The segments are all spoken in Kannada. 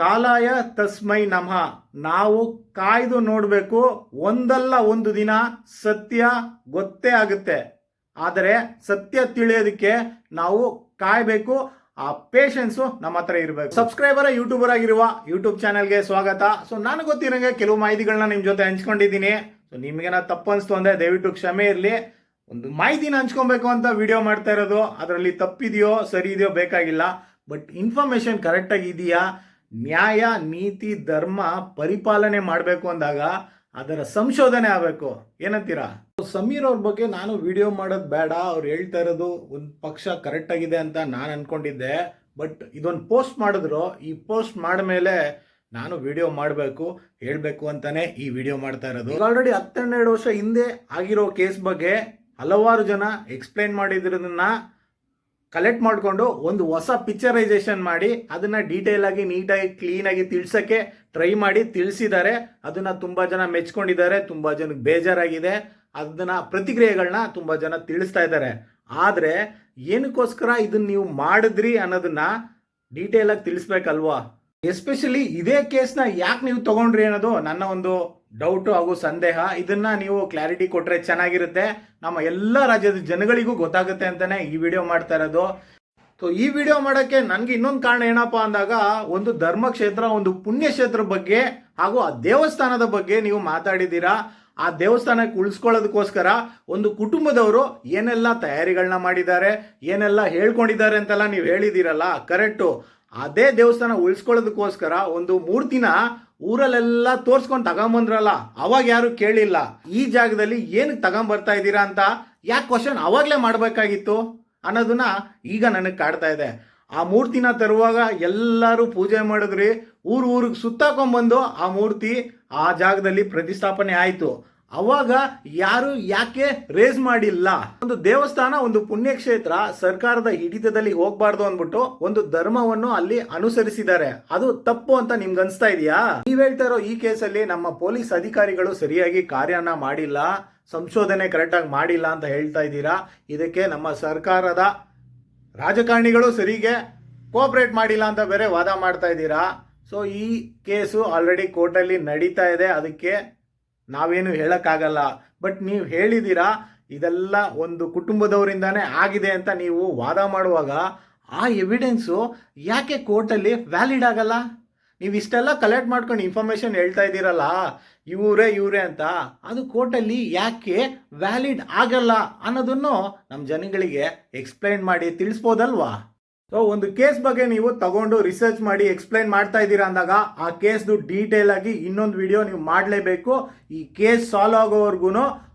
ಕಾಲಾಯ ತಸ್ಮೈ ನಮಃ. ನಾವು ಕಾಯ್ದು ನೋಡಬೇಕು, ಒಂದಲ್ಲ ಒಂದು ದಿನ ಸತ್ಯ ಗೊತ್ತೇ ಆಗುತ್ತೆ. ಆದರೆ ಸತ್ಯ ತಿಳಿಯೋದಕ್ಕೆ ನಾವು ಕಾಯಬೇಕು, ಆ ಪೇಷನ್ಸು ನಮ್ಮ ಹತ್ರ ಇರಬೇಕು. ಸಬ್ಸ್ಕ್ರೈಬರ್ ಯೂಟ್ಯೂಬರ್ ಆಗಿರುವ ಯೂಟ್ಯೂಬ್ ಚಾನಲ್ಗೆ ಸ್ವಾಗತ. ಸೊ ನಾನು ಗೊತ್ತಿರೋಂಗೆ ಕೆಲವು ಮಾಹಿತಿಗಳನ್ನ ನಿಮ್ಮ ಜೊತೆ ಹಂಚ್ಕೊಂಡಿದ್ದೀನಿ. ಸೊ ನಿಮಗೇನ ತಪ್ಪು ಅನಿಸ್ತು ಅಂದರೆ ದಯವಿಟ್ಟು ಕ್ಷಮೆ ಇರಲಿ. ಒಂದು ಮಾಹಿತಿನ ಹಂಚ್ಕೊಬೇಕು ಅಂತ ವಿಡಿಯೋ ಮಾಡ್ತಾ ಇರೋದು. ಅದರಲ್ಲಿ ತಪ್ಪಿದೆಯೋ ಸರಿ ಇದೆಯೋ ಬೇಕಾಗಿಲ್ಲ ಬಟ್ ಇನ್ಫಾರ್ಮೇಶನ್ ಕರೆಕ್ಟಾಗಿ ಇದೆಯಾ? ನ್ಯಾಯ, ನೀತಿ, ಧರ್ಮ ಪರಿಪಾಲನೆ ಮಾಡಬೇಕು ಅಂದಾಗ ಅದರ ಸಂಶೋಧನೆ ಆಗಬೇಕು. ಏನಂತೀರಾ? ಸಮೀರ್ ಅವ್ರ ಬಗ್ಗೆ ನಾನು ವಿಡಿಯೋ ಮಾಡೋದು ಬೇಡ. ಅವ್ರು ಹೇಳ್ತಾ ಇರೋದು ಒಂದು ಪಕ್ಷ ಕರೆಕ್ಟ್ ಆಗಿದೆ ಅಂತ ನಾನು ಅನ್ಕೊಂಡಿದ್ದೆ. ಬಟ್ ಇದೊಂದು ಪೋಸ್ಟ್ ಮಾಡಿದ್ರು. ಈ ಪೋಸ್ಟ್ ಮಾಡಿದ್ಮೇಲೆ ನಾನು ವಿಡಿಯೋ ಮಾಡಬೇಕು, ಹೇಳಬೇಕು ಅಂತಾನೆ ಈ ವಿಡಿಯೋ ಮಾಡ್ತಾ ಇರೋದು. ಆಲ್ರೆಡಿ ಹತ್ತೆರಡು ವರ್ಷ ಹಿಂದೆ ಆಗಿರೋ ಕೇಸ್ ಬಗ್ಗೆ ಹಲವಾರು ಜನ ಎಕ್ಸ್ಪ್ಲೈನ್ ಮಾಡಿದ್ರದನ್ನ ಕಲೆಕ್ಟ್ ಮಾಡಿಕೊಂಡು ಒಂದು ಹೊಸ ಪಿಕ್ಚರೈಸೇಷನ್ ಮಾಡಿ, ಅದನ್ನ ಡೀಟೇಲ್ ಆಗಿ ನೀಟಾಗಿ ಕ್ಲೀನ್ ಆಗಿ ತಿಳ್ಸಕ್ಕೆ ಟ್ರೈ ಮಾಡಿ ತಿಳಿಸಿದ್ದಾರೆ. ಅದನ್ನ ತುಂಬ ಜನ ಮೆಚ್ಕೊಂಡಿದ್ದಾರೆ, ತುಂಬ ಜನಕ್ಕೆ ಬೇಜಾರಾಗಿದೆ. ಅದನ್ನ ಪ್ರತಿಕ್ರಿಯೆಗಳನ್ನ ತುಂಬ ಜನ ತಿಳಿಸ್ತಾ ಇದ್ದಾರೆ. ಆದ್ರೆ ಏನಕ್ಕೋಸ್ಕರ ಇದನ್ನ ನೀವು ಮಾಡಿದ್ರಿ ಅನ್ನೋದನ್ನ ಡೀಟೇಲ್ ಆಗಿ ತಿಳಿಸ್ಬೇಕಲ್ವಾ? ಎಸ್ಪೆಷಲಿ ಇದೇ ಕೇಸ್ನ ಯಾಕೆ ನೀವು ತಗೊಂಡ್ರಿ ಅನ್ನೋದು ನನ್ನ ಒಂದು ಡೌಟು ಹಾಗೂ ಸಂದೇಹ, ಇದನ್ನ ನೀವು ಕ್ಲಾರಿಟಿ ಕೊಟ್ಟರೆ ಚೆನ್ನಾಗಿರುತ್ತೆ. ನಮ್ಮ ಎಲ್ಲ ರಾಜ್ಯದ ಜನಗಳಿಗೂ ಗೊತ್ತಾಗುತ್ತೆ ಅಂತಾನೆ ಈ ವಿಡಿಯೋ ಮಾಡ್ತಾ ಇರೋದು. ಸೊ ಈ ವಿಡಿಯೋ ಮಾಡೋಕ್ಕೆ ನನಗೆ ಇನ್ನೊಂದು ಕಾರಣ ಏನಪ್ಪ ಅಂದಾಗ, ಒಂದು ಧರ್ಮಕ್ಷೇತ್ರ, ಒಂದು ಪುಣ್ಯಕ್ಷೇತ್ರ ಬಗ್ಗೆ ಹಾಗೂ ಆ ದೇವಸ್ಥಾನದ ಬಗ್ಗೆ ನೀವು ಮಾತಾಡಿದ್ದೀರಾ. ಆ ದೇವಸ್ಥಾನಕ್ಕೆ ಉಳಿಸ್ಕೊಳ್ಳೋದಕ್ಕೋಸ್ಕರ ಒಂದು ಕುಟುಂಬದವರು ಏನೆಲ್ಲ ತಯಾರಿಗಳನ್ನ ಮಾಡಿದ್ದಾರೆ, ಏನೆಲ್ಲ ಹೇಳ್ಕೊಂಡಿದ್ದಾರೆ ಅಂತೆಲ್ಲ ನೀವು ಹೇಳಿದ್ದೀರಲ್ಲ, ಕರೆಕ್ಟು. ಅದೇ ದೇವಸ್ಥಾನ ಉಳಿಸ್ಕೊಳ್ಳೋದಕ್ಕೋಸ್ಕರ ಒಂದು ಮೂರ್ತಿನ ಊರಲ್ಲೆಲ್ಲ ತೋರ್ಸ್ಕೊಂಡು ತಗೊಂಬಂದ್ರಲ್ಲ, ಅವಾಗ ಯಾರು ಕೇಳಿಲ್ಲ. ಈ ಜಾಗದಲ್ಲಿ ಏನಕ್ಕೆ ತಗೊಂಬರ್ತಾ ಇದ್ದೀರಾ ಅಂತ ಯಾಕೆ ಕ್ವಶನ್ ಅವಾಗಲೇ ಮಾಡಬೇಕಾಗಿತ್ತು ಅನ್ನೋದನ್ನ ಈಗ ನನಗೆ ಕಾಡ್ತಾ ಇದೆ. ಆ ಮೂರ್ತಿನ ತರುವಾಗ ಎಲ್ಲರೂ ಪೂಜೆ ಮಾಡಿದ್ರಿ, ಊರು ಊರಿಗೆ ಸುತ್ತಾಕೊಂಡ್ಬಂದು ಆ ಮೂರ್ತಿ ಆ ಜಾಗದಲ್ಲಿ ಪ್ರತಿಷ್ಠಾಪನೆ ಆಯಿತು. ಅವಾಗ ಯಾರು ಯಾಕೆ ರೇಸ್ ಮಾಡಿಲ್ಲ? ಒಂದು ದೇವಸ್ಥಾನ, ಒಂದು ಪುಣ್ಯಕ್ಷೇತ್ರ ಸರ್ಕಾರದ ಹಿಡಿತದಲ್ಲಿ ಹೋಗ್ಬಾರ್ದು ಅಂದ್ಬಿಟ್ಟು ಒಂದು ಧರ್ಮವನ್ನು ಅಲ್ಲಿ ಅನುಸರಿಸಿದ್ದಾರೆ. ಅದು ತಪ್ಪು ಅಂತ ನಿಮ್ಗೆ ಅನ್ಸ್ತಾ ಇದೆಯಾ? ನೀವ್ ಹೇಳ್ತಾ ಇರೋ ಈ ಕೇಸಲ್ಲಿ ನಮ್ಮ ಪೊಲೀಸ್ ಅಧಿಕಾರಿಗಳು ಸರಿಯಾಗಿ ಕಾರ್ಯನ ಮಾಡಿಲ್ಲ, ಸಂಶೋಧನೆ ಕರೆಕ್ಟಾಗಿ ಮಾಡಿಲ್ಲ ಅಂತ ಹೇಳ್ತಾ ಇದ್ದೀರಾ? ಇದಕ್ಕೆ ನಮ್ಮ ಸರ್ಕಾರದ ರಾಜಕಾರಣಿಗಳು ಸರಿಗೆ ಕೋಆಪರೇಟ್ ಮಾಡಿಲ್ಲ ಅಂತ ಬೇರೆ ವಾದ ಮಾಡ್ತಾ ಇದ್ದೀರಾ? ಸೊ ಈ ಕೇಸು ಆಲ್ರೆಡಿ ಕೋರ್ಟಲ್ಲಿ ನಡೀತಾ ಇದೆ. ಅದಕ್ಕೆ ನಾವೇನು ಹೇಳೋಕ್ಕಾಗಲ್ಲ. ಬಟ್ ನೀವು ಹೇಳಿದ್ದೀರಾ ಇದೆಲ್ಲ ಒಂದು ಕುಟುಂಬದವರಿಂದಾನೇ ಆಗಿದೆ ಅಂತ ನೀವು ವಾದ ಮಾಡುವಾಗ ಆ ಎವಿಡೆನ್ಸು ಯಾಕೆ ಕೋರ್ಟಲ್ಲಿ ವ್ಯಾಲಿಡ್ ಆಗಲ್ಲ? ನೀವು ಇಷ್ಟೆಲ್ಲ ಕಲೆಕ್ಟ್ ಮಾಡ್ಕೊಂಡು ಇನ್ಫಾರ್ಮೇಷನ್ ಹೇಳ್ತಾ ಇದ್ದೀರಲ್ಲ, ಇವರೇ ಇವರೇ ಅಂತ, ಅದು ಕೋರ್ಟಲ್ಲಿ ಯಾಕೆ ವ್ಯಾಲಿಡ್ ಆಗಲ್ಲ ಅನ್ನೋದನ್ನು ನಮ್ಮ ಜನಗಳಿಗೆ ಎಕ್ಸ್ಪ್ಲೈನ್ ಮಾಡಿ ತಿಳಿಸ್ಬೋದಲ್ವಾ? ಸೊ ಒಂದು ಕೇಸ್ ಬಗ್ಗೆ ನೀವು ತಗೊಂಡು ರಿಸರ್ಚ್ ಮಾಡಿ ಎಕ್ಸ್ಪ್ಲೈನ್ ಮಾಡ್ತಾ ಇದ್ದೀರಾ ಅಂದಾಗ ಆ ಕೇಸ್ದು ಡೀಟೇಲ್ ಆಗಿ ಇನ್ನೊಂದು ವಿಡಿಯೋ ನೀವು ಮಾಡಲೇಬೇಕು. ಈ ಕೇಸ್ ಸಾಲ್ವ್ ಆಗೋವರೆಗೂ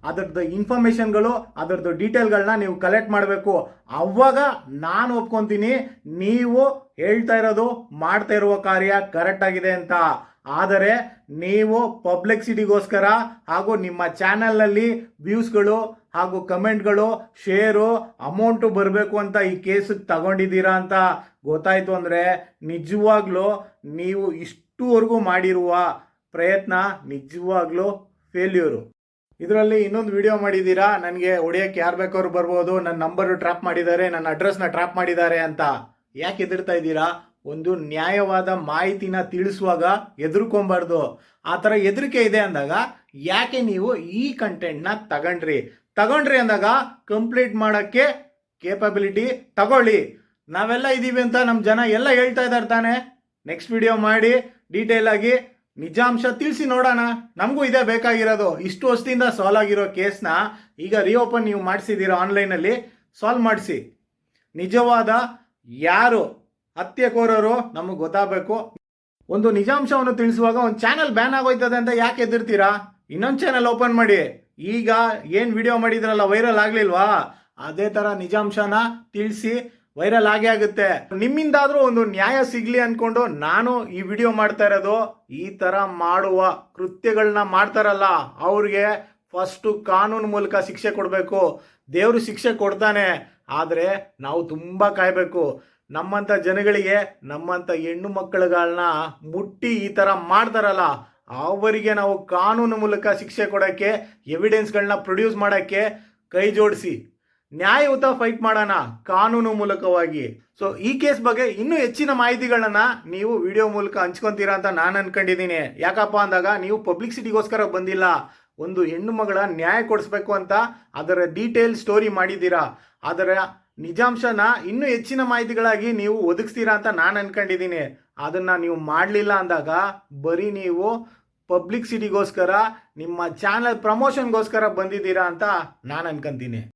ಅದರದ್ದು ಇನ್ಫಾರ್ಮೇಷನ್ಗಳು ಅದರದ್ದು ಡೀಟೇಲ್ಗಳನ್ನ ನೀವು ಕಲೆಕ್ಟ್ ಮಾಡಬೇಕು. ಅವಾಗ ನಾನು ಒಪ್ಕೊಂತೀನಿ, ನೀವು ಹೇಳ್ತಾ ಇರೋದು, ಮಾಡ್ತಾ ಇರುವ ಕಾರ್ಯ ಕರೆಕ್ಟ್ ಆಗಿದೆ ಅಂತ. ಆದರೆ ನೀವು ಪಬ್ಲಿಕ್ಸಿಟಿಗೋಸ್ಕರ ಹಾಗೂ ನಿಮ್ಮ ಚಾನಲ್ನಲ್ಲಿ ವ್ಯೂಸ್ಗಳು ಹಾಗೂ ಕಮೆಂಟ್ಗಳು ಶೇರು ಅಮೌಂಟು ಬರಬೇಕು ಅಂತ ಈ ಕೇಸಿಗೆ ತಗೊಂಡಿದ್ದೀರಾ ಅಂತ ಗೊತ್ತಾಯಿತು ಅಂದರೆ ನಿಜವಾಗ್ಲೂ ನೀವು ಇಷ್ಟುವರೆಗೂ ಮಾಡಿರುವ ಪ್ರಯತ್ನ ನಿಜವಾಗ್ಲೂ ಫೇಲ್ಯೂರು ಇದರಲ್ಲಿ ಇನ್ನೊಂದು ವಿಡಿಯೋ ಮಾಡಿದ್ದೀರಾ? ನನಗೆ ಹೊಡೆಯೋಕ್ಕೆ ಯಾರು ಬೇಕಾದ್ರು ಬರ್ಬೋದು. ನನ್ನ ನಂಬರು ಟ್ರ್ಯಾಪ್ ಮಾಡಿದ್ದಾರೆ. ನನ್ನ ಅಡ್ರೆಸ್ನ ಟ್ರ್ಯಾಪ್ ಮಾಡಿದ್ದಾರೆ ಅಂತ. ಯಾಕೆ ಎದುರ್ತಾ ಇದ್ದೀರಾ? ಒಂದು ನ್ಯಾಯವಾದ ಮಾಹಿತಿನ ತಿಳಿಸುವಾಗ ಎದುರ್ಕೊಂಬಾರ್ದು. ಆ ಥರ ಹೆದರಿಕೆ ಇದೆ ಅಂದಾಗ ಯಾಕೆ ನೀವು ಈ ಕಂಟೆಂಟ್ನ ತಗೊಂಡ್ರಿ? ತಗೊಂಡ್ರಿ ಅಂದಾಗ ಕಂಪ್ಲೀಟ್ ಮಾಡೋಕ್ಕೆ ಕೇಪಬಿಲಿಟಿ ತಗೊಳ್ಳಿ. ನಾವೆಲ್ಲ ಇದ್ದೀವಿ ಅಂತ ನಮ್ಮ ಜನ ಎಲ್ಲ ಹೇಳ್ತಾ ಇದ್ದಾರೆ ತಾನೆ. ನೆಕ್ಸ್ಟ್ ವಿಡಿಯೋ ಮಾಡಿ ಡೀಟೇಲ್ ಆಗಿ ನಿಜಾಂಶ ತಿಳಿಸಿ ನೋಡೋಣ. ನಮಗೂ ಇದೇ ಬೇಕಾಗಿರೋದು. ಇಷ್ಟು ವರ್ಷದಿಂದ ಸಾಲ್ವ್ ಆಗಿರೋ ಕೇಸ್ನ ಈಗ ರಿಓಪನ್ ನೀವು ಮಾಡಿಸಿದ್ದೀರಾ ಆನ್ಲೈನಲ್ಲಿ ಸಾಲ್ವ್ ಮಾಡಿಸಿ. ನಿಜವಾದ ಯಾರು ಹತ್ಯೆಕೋರರು ನಮಗೆ ಗೊತ್ತಾಗಬೇಕು. ಒಂದು ನಿಜಾಂಶವನ್ನು ತಿಳಿಸುವಾಗ ಒಂದು ಚಾನಲ್ ಬ್ಯಾನ್ ಆಗೋಯ್ತದೆ ಅಂತ ಯಾಕೆ ಎದಿರ್ತೀರಾ ಇನ್ನೊಂದು ಚಾನಲ್ ಓಪನ್ ಮಾಡಿ. ಈಗ ಏನು ವಿಡಿಯೋ ಮಾಡಿದ್ರಲ್ಲ ವೈರಲ್ ಆಗಲಿಲ್ವಾ? ಅದೇ ಥರ ನಿಜಾಂಶನ ತಿಳಿಸಿ ವೈರಲ್ ಆಗೇ ಆಗುತ್ತೆ. ನಿಮ್ಮಿಂದಾದರೂ ಒಂದು ನ್ಯಾಯ ಸಿಗ್ಲಿ ಅನ್ಕೊಂಡು ನಾನು ಈ ವಿಡಿಯೋ ಮಾಡ್ತಾ ಇರೋದು, ಈ ಥರ ಮಾಡುವ ಕೃತ್ಯಗಳನ್ನ ಮಾಡ್ತಾರಲ್ಲ, ಅವ್ರಿಗೆ ಫಸ್ಟು ಕಾನೂನು ಮೂಲಕ ಶಿಕ್ಷೆ ಕೊಡಬೇಕು. ದೇವರು ಶಿಕ್ಷೆ ಕೊಡ್ತಾನೆ. ಆದರೆ ನಾವು ತುಂಬ ಕಾಯಬೇಕು. ನಮ್ಮಂಥ ಜನಗಳಿಗೆ ನಮ್ಮಂಥ ಹೆಣ್ಣು ಮಕ್ಕಳುಗಳನ್ನ ಮುಟ್ಟಿ ಈ ಥರ ಮಾಡ್ತಾರಲ್ಲ, ಅವರಿಗೆ ನಾವು ಕಾನೂನು ಮೂಲಕ ಶಿಕ್ಷೆ ಕೊಡೋಕ್ಕೆ ಎವಿಡೆನ್ಸ್ಗಳನ್ನ ಪ್ರೊಡ್ಯೂಸ್ ಮಾಡೋಕ್ಕೆ ಕೈ ಜೋಡಿಸಿ. ನ್ಯಾಯಯುತ ಫೈಟ್ ಮಾಡೋಣ, ಕಾನೂನು ಮೂಲಕವಾಗಿ. ಸೊ ಈ ಕೇಸ್ ಬಗ್ಗೆ ಇನ್ನೂ ಹೆಚ್ಚಿನ ಮಾಹಿತಿಗಳನ್ನು ನೀವು ವಿಡಿಯೋ ಮೂಲಕ ಹಂಚ್ಕೊಂತೀರಾ ಅಂತ ನಾನು ಅನ್ಕೊಂಡಿದ್ದೀನಿ. ಯಾಕಪ್ಪ ಅಂದಾಗ, ನೀವು ಪಬ್ಲಿಕ್ಸಿಟಿಗೋಸ್ಕರ ಬಂದಿಲ್ಲ. ಒಂದು ಹೆಣ್ಣು ಮಗಳ ನ್ಯಾಯ ಕೊಡಿಸ್ಬೇಕು ಅಂತ ಅದರ ಡೀಟೇಲ್ ಸ್ಟೋರಿ ಮಾಡಿದ್ದೀರಾ. ಅದರ ನಿಜಾಂಶನ ಇನ್ನೂ ಹೆಚ್ಚಿನ ಮಾಹಿತಿಗಳಾಗಿ ನೀವು ಒದಗಿಸ್ತೀರಾ ಅಂತ ನಾನು ಅನ್ಕೊಂಡಿದ್ದೀನಿ ಅದನ್ನ ನೀವು ಮಾಡಲಿಲ್ಲ ಅಂದಾಗ ಬರೀ ನೀವು ಪಬ್ಲಿಕ್ ಸಿಟಿಗೋಸ್ಕರ, ನಿಮ್ಮ ಚಾನಲ್ ಪ್ರಮೋಷನ್ಗೋಸ್ಕರ ಬಂದಿದ್ದೀರಾ ಅಂತ ನಾನು ಅನ್ಕೊಂತೀನಿ.